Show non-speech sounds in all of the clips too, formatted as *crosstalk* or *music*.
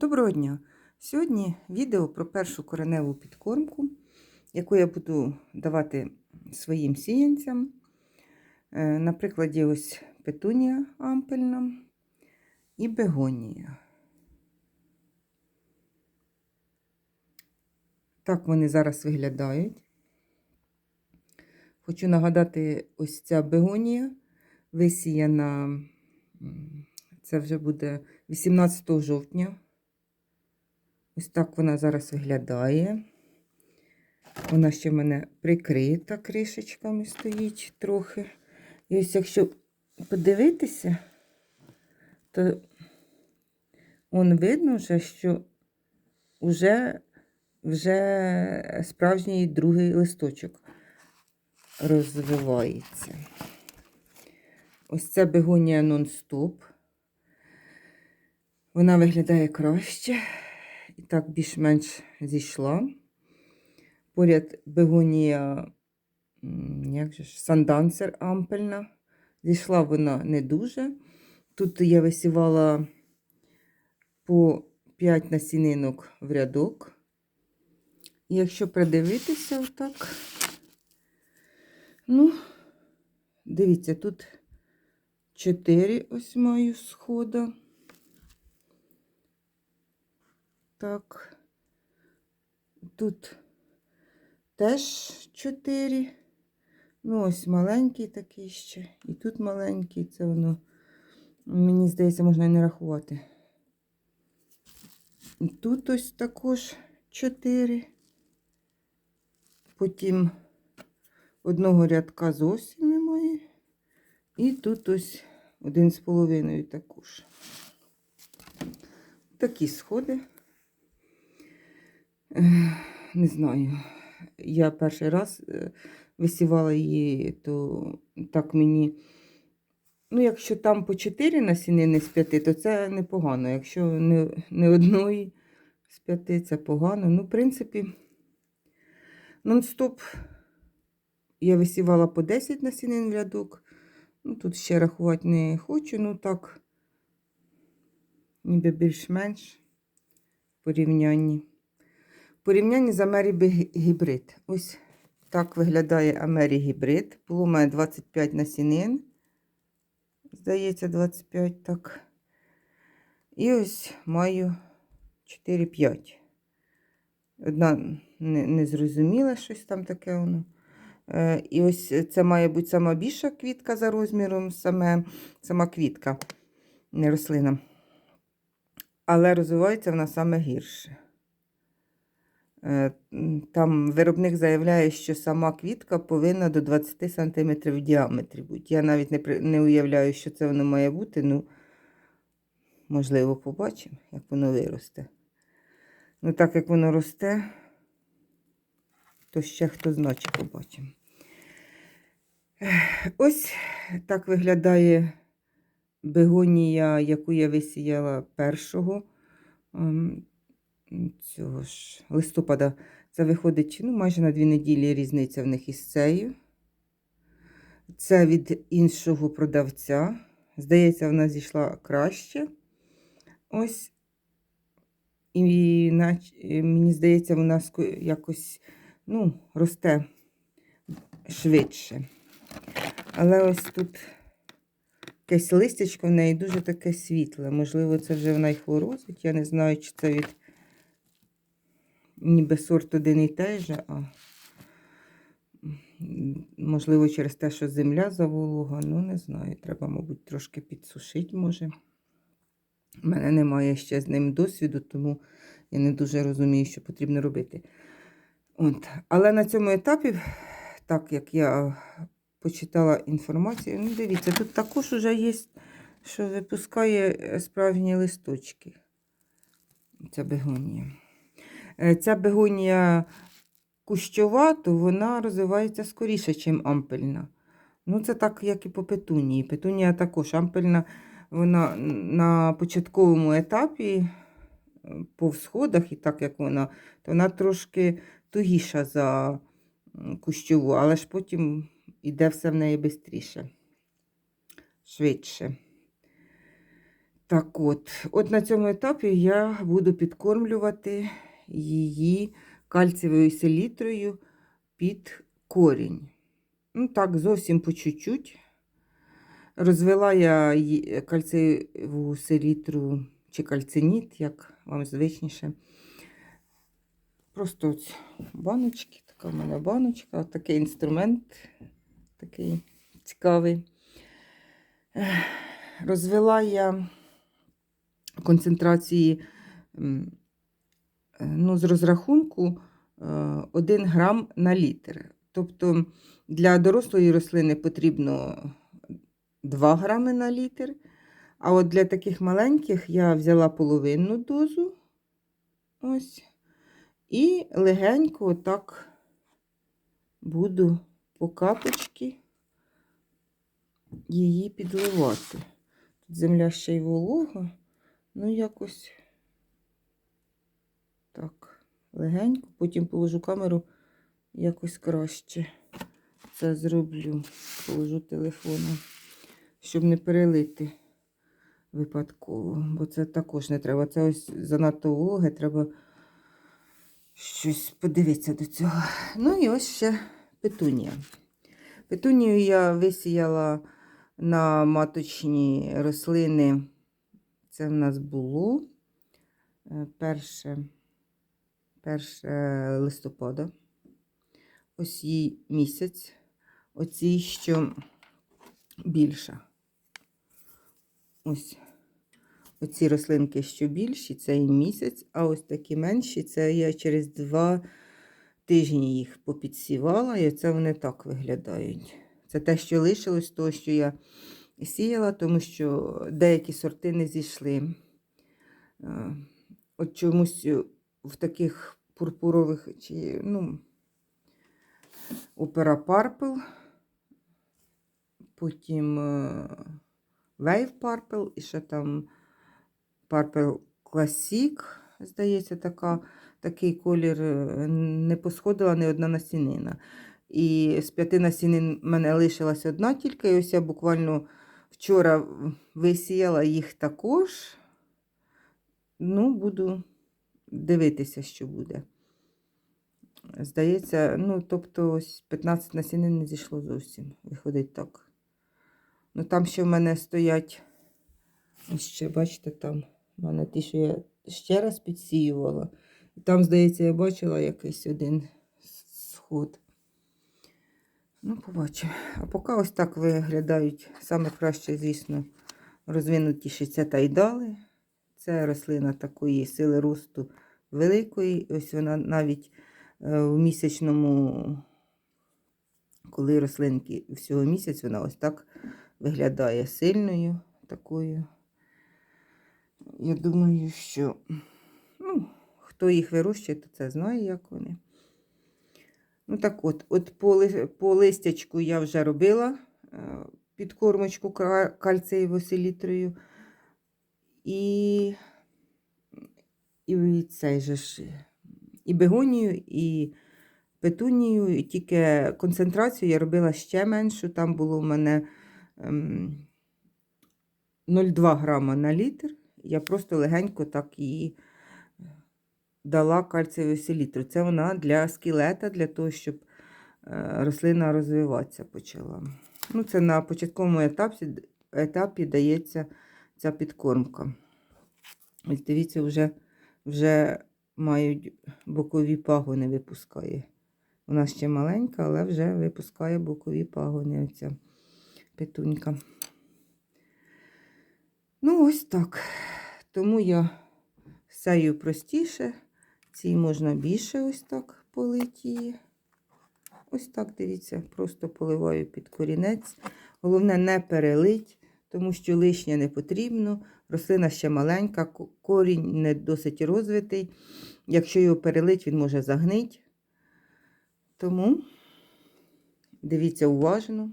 Доброго дня! Сьогодні відео про першу кореневу підкормку, яку я буду давати своїм сіянцям. Е, На прикладі ось петунія ампельна і бегонія. Так вони зараз виглядають. Хочу нагадати, ось ця бегонія висіяна, це вже буде 18 жовтня. Ось так вона зараз виглядає. Вона ще в мене прикрита кришечками стоїть трохи. І ось якщо подивитися, то он видно вже, що вже, вже справжній другий листочок розвивається. Ось ця бегонія нон-стоп. Вона виглядає краще. Так більш-менш зійшла. Поряд бегонія, як же ж, сандансер ампельна. Зійшла вона не дуже. Тут я висівала по 5 насінинок в рядок. І якщо придивитися отак, ну, дивіться, тут 4 ось маю схода. Так. Тут теж 4. Ну, ось маленький такий ще. І тут маленький, це воно, мені здається, можна і не рахувати. І тут ось також 4. Потім одного рядка зовсім немає. І тут ось один з половиною також. Такі сходи. Не знаю. Я перший раз е, висівала її, то так мені. Ну, якщо там по 4 насінини з 5, то це непогано. Якщо не, не одної з 5, це погано. Ну, в принципі, нон-стоп я висівала по 10 насінин в рядок. Ну, тут ще рахувати не хочу, ну так, ніби більш-менш порівнянні. Порівнянні з Амері гібрид. Ось так виглядає Амері гібрид. Було мене 25 насінин. Здається, 25 так. І ось маю 4-5. Одна не, не щось там таке воно. Е, І ось це має бути сама більша квітка за розміром, саме, сама квітка, не рослина. Але розвивається вона саме гірше. Е, Там виробник заявляє, що сама квітка повинна до 20 см в діаметрі бути. Я навіть не не уявляю, що це воно має бути. Ну, можливо, побачимо, як воно виросте. Ну, так як воно росте, то ще хто значить побачимо. Ось так виглядає бегонія, яку я висіяла першого ем, цього ж листопада. Це виходить ну, майже на дві неділі різниця в них із цею. Це від іншого продавця. Здається, вона зійшла краще. Ось. І мені здається, вона якось ну, росте швидше. Але ось тут якесь листячко в неї дуже таке світле. Можливо, це вже вона й хворозить. Я не знаю, чи це від ніби сорт один і той же, а можливо, через те, що земля заволога. Ну, не знаю. Треба, мабуть, трошки підсушити, може. У мене немає ще з ним досвіду, тому я не дуже розумію, що потрібно робити. От. Але на цьому етапі, так як я почитала інформацію, ну дивіться, тут також вже є, що випускає справжні листочки. Ця бегонія. Е, Ця бегонія кущова, то вона розвивається скоріше, ніж ампельна. Ну, це так, як і по петунії. Петунія також ампельна, вона на початковому етапі е, по всходах, і так як вона, то вона трошки тугіша за кущову, але ж потім іде все в неї швидше. Швидше. Так от, от на цьому етапі я буду підкормлювати її кальцієвою селітрою під корінь. Ну, так, зовсім по чуть-чуть. Розвела я кальцієву селітру чи кальциніт, як вам звичніше. Просто ось баночки, така в мене баночка, такий інструмент такий цікавий. Розвела я концентрації ну, з розрахунку 1 грам на літр. Тобто для дорослої рослини потрібно 2 грами на літр. А от для таких маленьких я взяла половинну дозу. Ось. І легенько отак буду по капочки її підливати. Тут земля ще й волога, ну якось так, легенько, потім положу камеру якось краще. Це зроблю, положу телефоном, щоб не перелити випадково, бо це також не треба. Це ось занадто вологе, треба щось подивитися до цього. Ну і ось ще петунія. Петунію я висіяла на маточні рослини. Це в нас було е, перше, перше листопада. Ось їй місяць. Оцій, що більша. Ось оці рослинки, що більші, це і місяць, а ось такі менші, це я через два тижні їх попідсівала, і це вони так виглядають. Це те, що лишилось, того, що я сіяла, тому що деякі сорти не зійшли. Е, От чомусь в таких пурпурових чи, ну, опера Purple, потім е, Wave Purple і ще там Purple Classic, здається, така, такий колір е, не посходила ні одна насінина. І з п'яти насінин в мене лишилась одна тільки. І ось я буквально вчора висіяла їх також. Ну, буду дивитися, що буде. Здається, ну, тобто, ось 15 насінин не зійшло зовсім. Виходить так. Ну, там ще в мене стоять. Ще, бачите, там в мене ті, що я ще раз підсіювала. І там, здається, я бачила якийсь один сход. Ну, побачимо. А поки ось так виглядають саме краще, звісно, розвинутіші це тайдали. Це рослина такої сили росту великої. Ось вона навіть е, в місячному, коли рослинки всього місяць, вона ось так виглядає сильною такою. Я думаю, що ну, хто їх вирощує, то це знає, як вони. Ну так от, от по, по листячку я вже робила е, підкормочку ка- кальцієво селітрою. І, і цей же ж, і бегонію, і петунію, і тільки концентрацію я робила ще меншу. Там було в мене ем, 0,2 грама на літр. Я просто легенько так її дала кальцієву селітру. Це вона для скелета, для того, щоб е, рослина розвиватися почала. Ну, це на початковому етапі, етапі дається ця підкормка. Ось дивіться, вже, вже мають бокові пагони випускає. Вона ще маленька, але вже випускає бокові пагони оця петунька. Ну, ось так. Тому я сею простіше. Цій можна більше ось так полити. Ось так, дивіться, просто поливаю під корінець. Головне не перелить, тому що лишнє не потрібно. Рослина ще маленька, корінь не досить розвитий. Якщо його перелить, він може загнити. Тому дивіться уважно.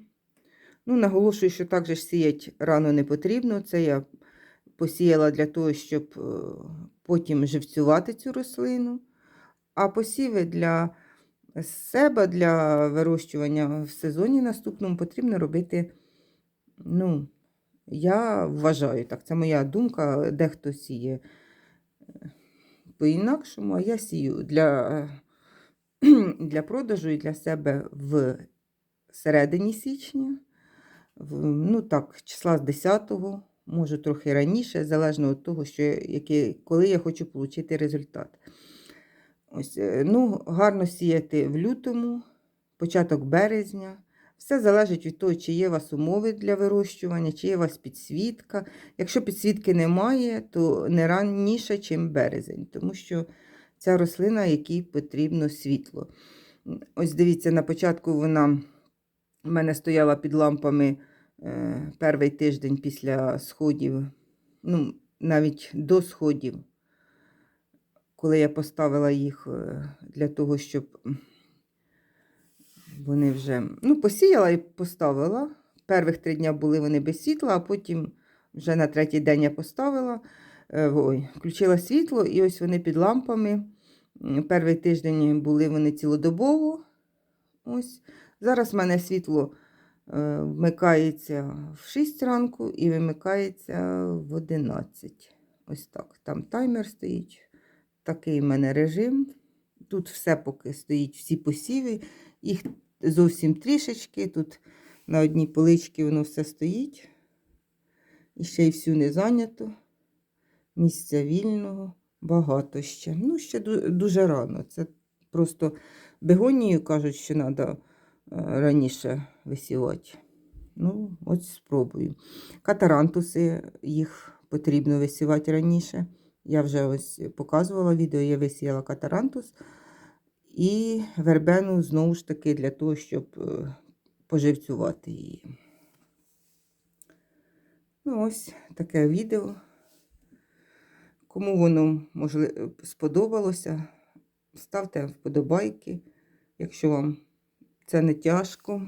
Ну, наголошую, що так же ж сіять рано не потрібно. Це я посіяла для того, щоб е, потім живцювати цю рослину. А посіви для себе, для вирощування в сезоні наступному потрібно робити ну, Я вважаю так, це моя думка, дехто сіє е, по-інакшому, а я сію для, *clears throat* для продажу і для себе в середині січня, в, ну так, числа з 10-го, може трохи раніше, залежно від того, що, я- яке, коли я хочу отримати результат. Ось, е, ну, гарно сіяти в лютому, початок березня. Все залежить від того, чи є у вас умови для вирощування, чи є у вас підсвітка. Якщо підсвітки немає, то не раніше, ніж березень, тому що ця рослина, якій потрібно світло. Ось дивіться, на початку вона в мене стояла під лампами е, перший тиждень після сходів, ну, навіть до сходів, коли я поставила їх е, для того, щоб вони вже ну, посіяла і поставила. Перших три дня були вони без світла, а потім вже на третій день я поставила, е, ой, включила світло, і ось вони під лампами. Перший тиждень були вони цілодобово. Ось. Зараз в мене світло е, вмикається в 6 ранку і вимикається в 11. Ось так. Там таймер стоїть. Такий в мене режим. Тут все поки стоїть, всі посіви. Їх зовсім трішечки. Тут на одній поличці воно все стоїть. І ще й всю не зайнято. Місця вільного, багато ще. Ну, ще дуже рано. Це просто бегонію кажуть, що треба раніше висівати. Ну, ось спробую. Катарантуси їх потрібно висівати раніше. Я вже ось показувала відео, я висіяла катарантус і вербену знову ж таки для того, щоб е, поживцювати її. Ну, ось таке відео. Кому воно можливо сподобалося, ставте вподобайки, якщо вам це не тяжко,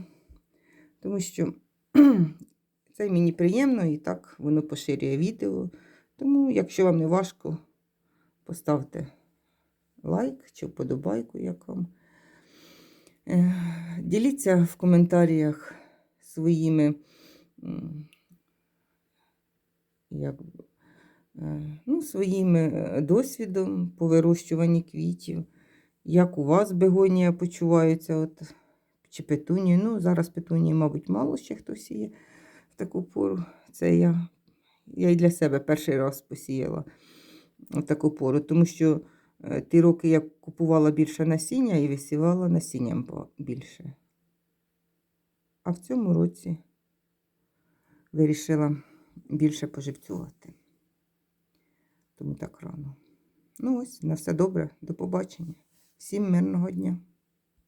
тому що *clears throat* це мені приємно і так воно поширює відео. Тому, якщо вам не важко, поставте лайк чи вподобайку, як вам. Е, Діліться в коментарях своїми як, е, ну, своїм е, досвідом по вирощуванні квітів. Як у вас бегонія почувається, от, чи петунії. Ну, зараз петунії, мабуть, мало ще хто сіє в таку пору. Це я, я і для себе перший раз посіяла в таку пору, тому що ті роки я купувала більше насіння і висівала насінням більше. А в цьому році вирішила більше поживцювати. Тому так рано. Ну ось, на все добре, до побачення. Всім мирного дня.